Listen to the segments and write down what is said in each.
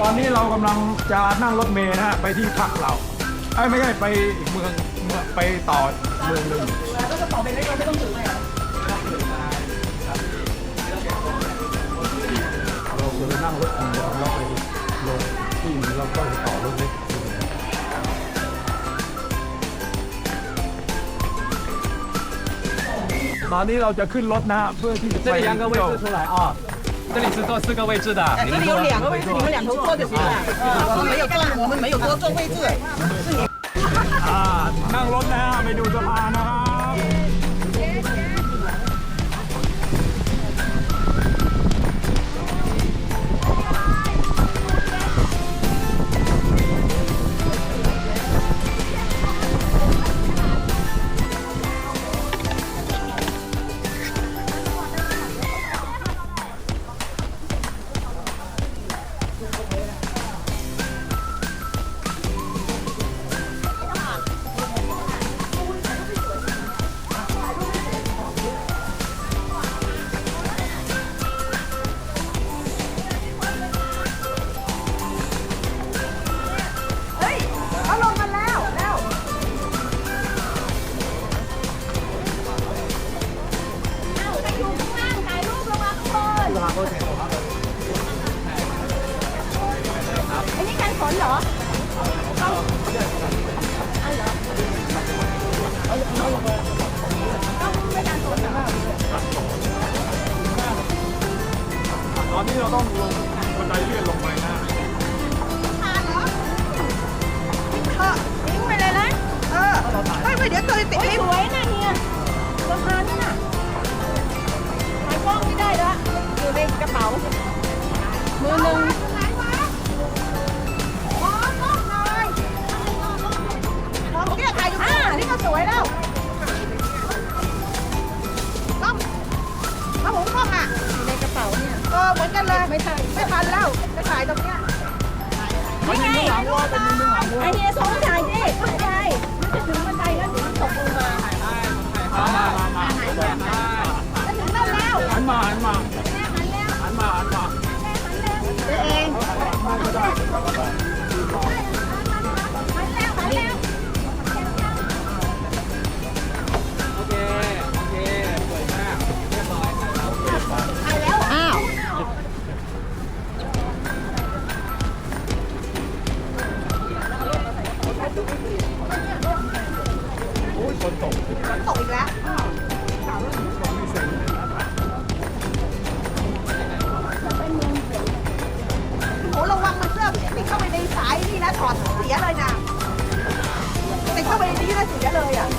ตอนนี้เรากำลังจะนั่งรถเมล์นะฮะไปที่พักเราไอ้ยไม่ใช่ไปอีกเมืองเมืองไปต่อเมืองหนึ่ง แล้วก็ต่อไปเรื่อยๆไม่ต้องถือเลยเหรอ เราจะนั่งรถเมล์เราไปลงที่เราก็ไปต่อรถเล็กตอนนี้เราจะขึ้นรถนะฮะเพื่อที่จะไป 这里两个位置出来啊， 这里是坐四个位置的，你这里有们坐。两个位置，你们两头坐就行了。呃，我们没有坐，我们没有多坐位置。 อ่านั่งรถนะฮะไปดูสะพานนะ อันนี้การฝนเหรอตอนนี้เราต้องลงบันไดเลื่อนลงไปนะเออทิ้งไปเลยนะเออเฮ้ยเดี๋ยวตัวติดอ้ยลิฟสต์วยนะเฮียสะพานนั่นน่ะถ่ายกล้องไม่ได้แล้วอยู่ในกระเป๋า ก็ไสียเลยนะติดเข้าไปในนี้แล้วเสียเลยอะ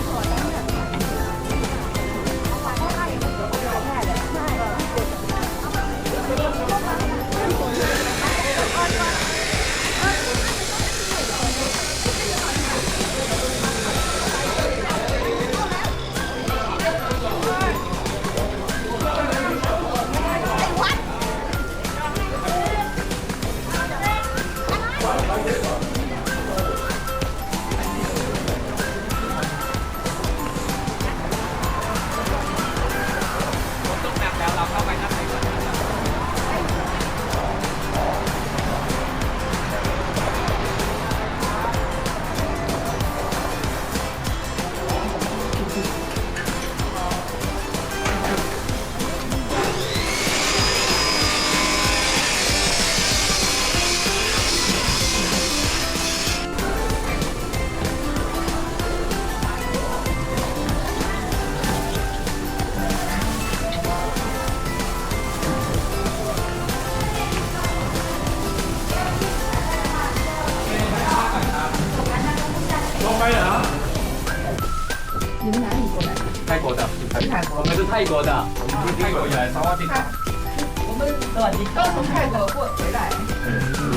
刚从泰国过回来。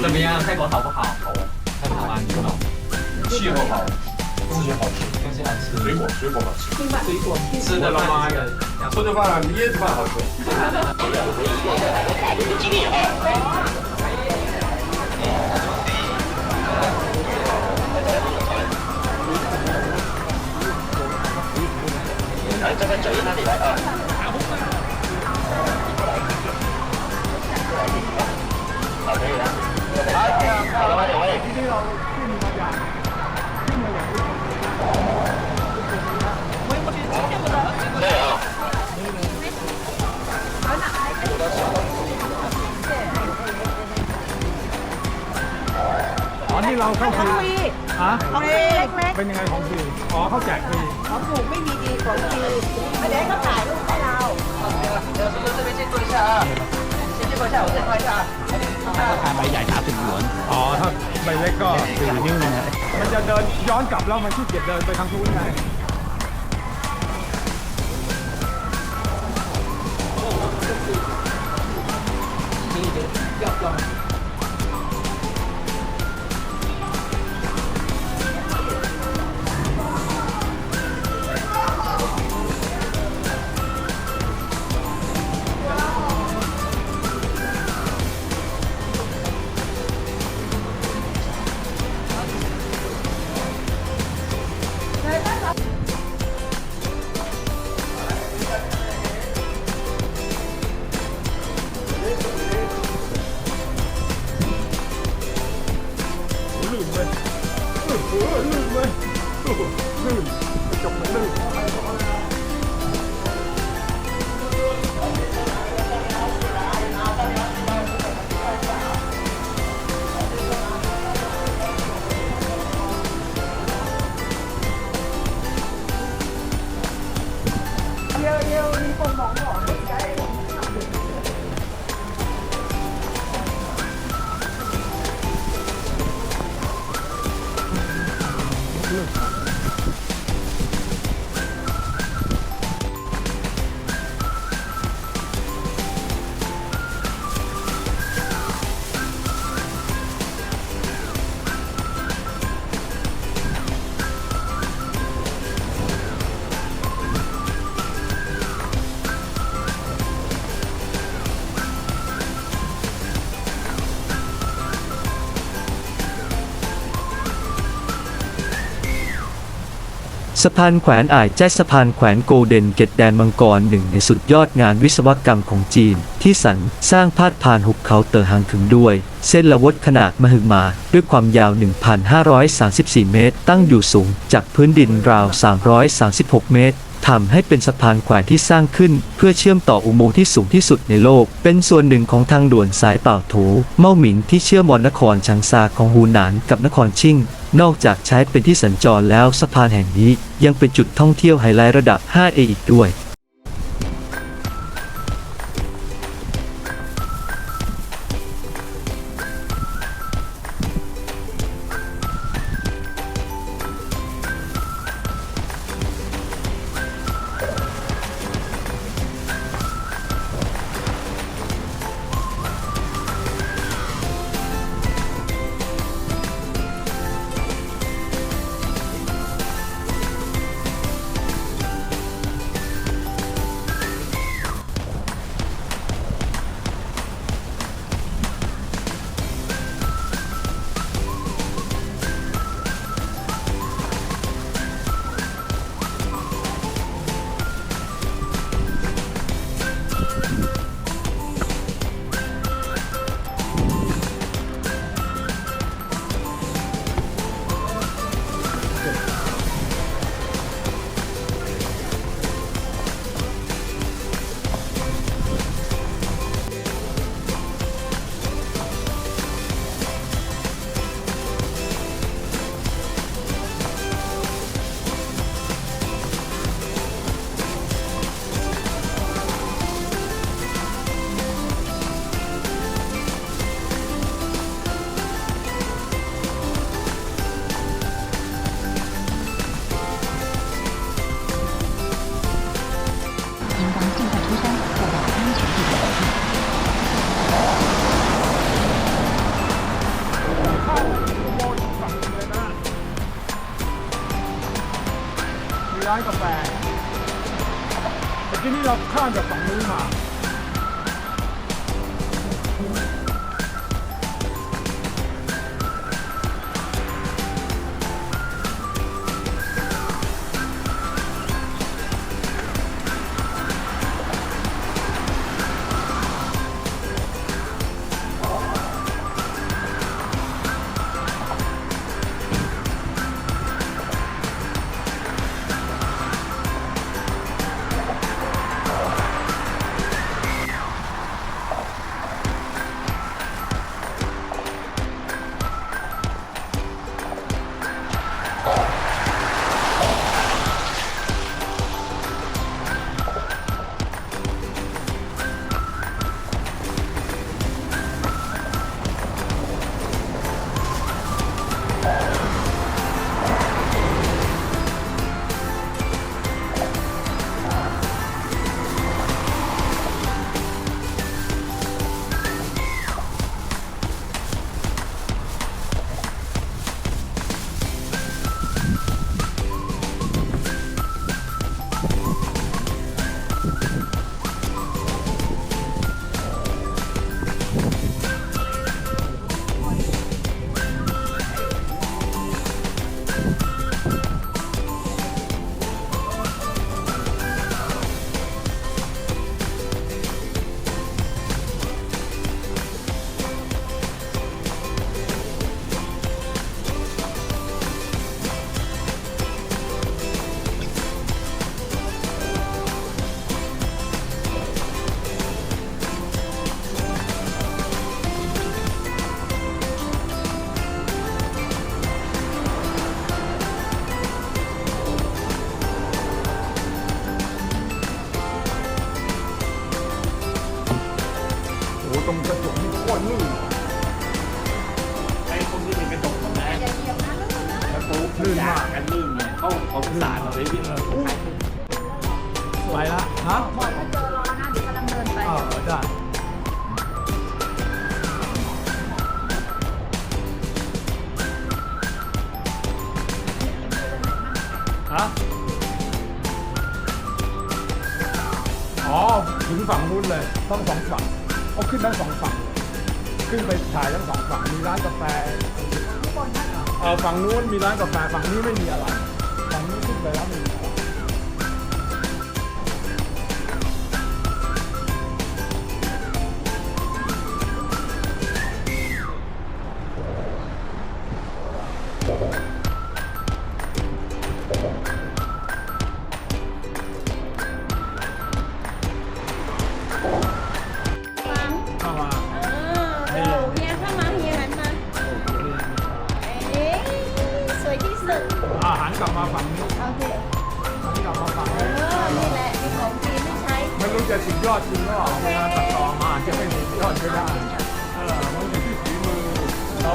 怎么样？泰国好不好？好，很好玩，是吗？气候好，东西好吃，东西好吃，水果水果好吃，水果吃的饭是吃的饭椰子饭好吃。来，这边走哪里来啊？ เราขึ้นมาอย่างขึ้นมาอย่างนี้对啊。อ๋อนี่เราเข้าฟรีของฟรีฮะของฟรีเล็กเป็นยังไงของฟรีอ๋อเขาแจกฟรีๆของถูกไม่มีดีของฟรีไม่ได้ก็ถ่ายรูปให้เราอ๋อถ้า ใบเล็กก็สี่นิ้วนะมันจะเดินย้อนกลับแล้วมันขี้เกียจเดินไปทางนู้นไงลื่ สะพานแขวนอ่ายแจ้สะพานแขวนโกลเด้นเกตแดนมังกรหนึ่งในสุดยอดงานวิศวกรรมของจีน ที่สรรสร้างพาดผ่านหุบเขาเตอหางขึงด้วย เส้นละวดขนาดมหึมา ด้วยความยาว 1,534 เมตร ตั้งอยู่สูงจากพื้นดินราว 336 เมตร ทำให้เป็นสะพานแขวนที่สร้างขึ้น เพื่อเชื่อมต่ออุโมงค์ที่สูงที่สุดในโลก เป็นส่วนหนึ่งของทางด่วนสายเป่าโถเม่าหมิงที่เชื่อมอนนครชางซาของฮูหนานกับนครชิ่ง นอกจากใช้เป็นที่สัญจรแล้วสะพานแห่งนี้ยังเป็นจุดท่องเที่ยวไฮไลท์ระดับ 5A อีกด้วย แต่ที่นี่เร ฝั่งนู้นเลยต้องสองฝั่งเอาขึ้นทั้งสองฝั่ง ขึ้นไปถ่ายทั้งสองฝั่งมีร้านกาแฟเออฝั่งนู้นมีร้านกาแฟฝั่งนี้ไม่มีอะไร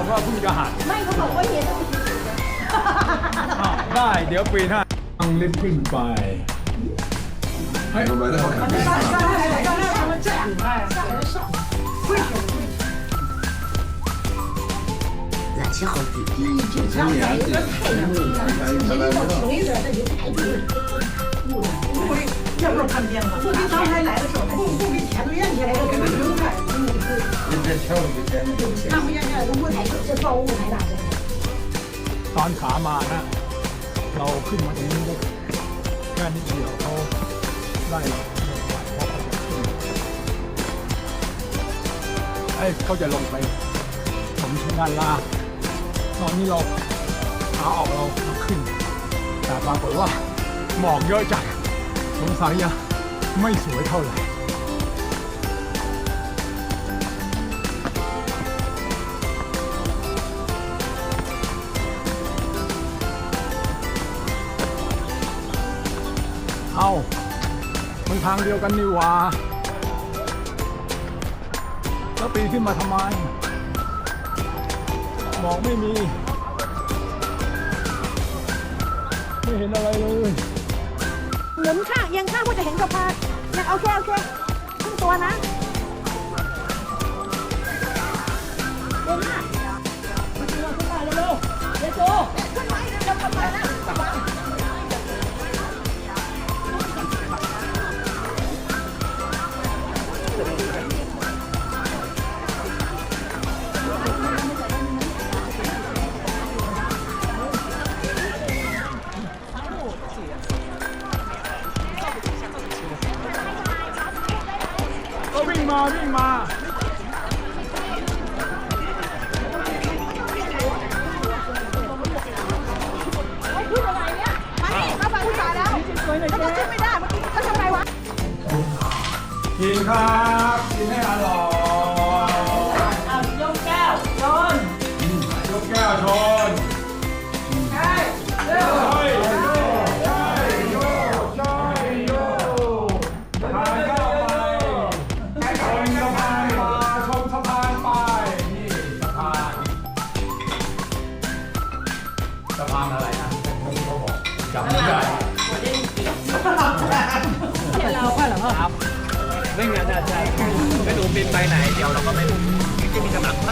ก็เพิ่งจะหัด ไม่เขาบอกว่าเฮียต้อง อ้าวได้ เดี๋ยวปีหน้าต้องรีบขึ้นไป ให้ตอนขามานะ เราขึ้นมาตรงนี้ได้แค่นิดเดียวเขาได้ไหวเพราะเขาจะขึ้นไอ้เขาจะลงไปผมชด้านล่างตอนนี้เราขาออกเราขึ้น แต่ปรากฏว่าหมอกเยอะจัดสงสัยยังไม่สวยเท่าไหร่างเดียวกันนี่หว่าแล้วปีนขึ้นมาทำไม หมอกไม่มี ไม่เห็นอะไรเลยหมุนข้างเอียังข้างเพื่าจะเห็นสะพานยังโอเคโอเคครึ่งตัวนะ กิ ใช่ใช่ไม่รู้บินไปไหนเดี๋ยวเราก็ไม่รู้ไม่มีสมัคร